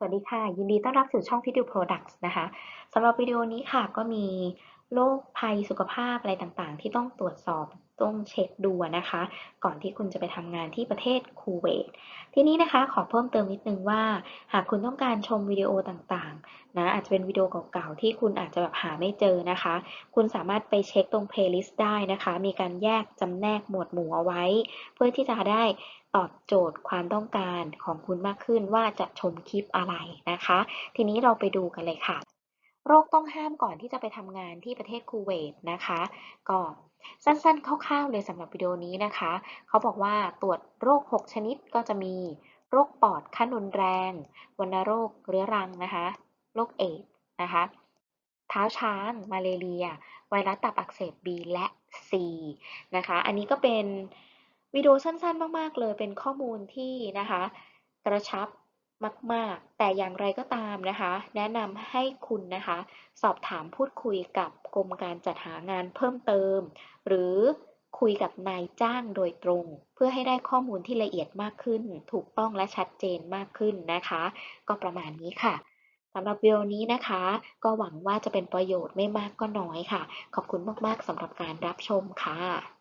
สวัสดีค่ะ ยินดีต้อนรับสู่ช่อง Fit You Products นะคะสำหรับวิดีโอนี้ค่ะก็มีโรคภัยสุขภาพอะไรต่างๆ ที่ต้องตรวจสอบต้องเช็คดูนะคะ ก่อนที่คุณจะไปทำงานที่ประเทศคูเวตทีนี้นะคะขอเพิ่มเติมนิดนึงว่า หากคุณต้องการชมวิดีโอต่างๆนะอาจจะเป็นวิดีโอเก่าๆที่คุณอาจจะแบบหาไม่เจอนะคะ คุณสามารถไปเช็คตรง playlist ได้นะคะ มีการแยกจำแนกหมวดหมู่เอาไว้ เพื่อที่จะได้ ตอบโจทย์ความต้องการของคุณมากขึ้นว่าจะชมคลิปอะไรนะคะ ทีนี้เราไปดูกันเลยค่ะ โรคต้องห้ามก่อนที่จะไปทำงานที่ประเทศคูเวตนะคะ ก็สั้นๆ คร่าวๆ เลยสำหรับวิดีโอนี้นะคะ เขาบอกว่าตรวจโรค 6 ชนิดก็จะมีโรคปอดขั้นรุนแรง วัณโรคเรื้อรังนะคะ โรคเอดนะคะ เท้าช้าง มาเลเรีย ไวรัสตับอักเสบ B และ C นะคะ อันนี้ก็เป็น วิดีโอสั้นๆ มากๆ เลยเป็นข้อมูลที่นะคะ กระชับมาก ๆ แต่อย่างไรก็ตามนะคะ แนะนำให้คุณนะคะ สอบถามพูดคุยกับกรมการจัดหางานเพิ่มเติม หรือคุยกับนายจ้างโดยตรง เพื่อให้ได้ข้อมูลที่ละเอียดมากขึ้น ถูกต้องและชัดเจนมากขึ้นนะคะ ก็ประมาณนี้ค่ะสำหรับวิดีโอนี้นะคะ ก็หวังว่าจะเป็นประโยชน์ไม่มากก็น้อยค่ะ ขอบคุณมากๆสำหรับการรับชมค่ะ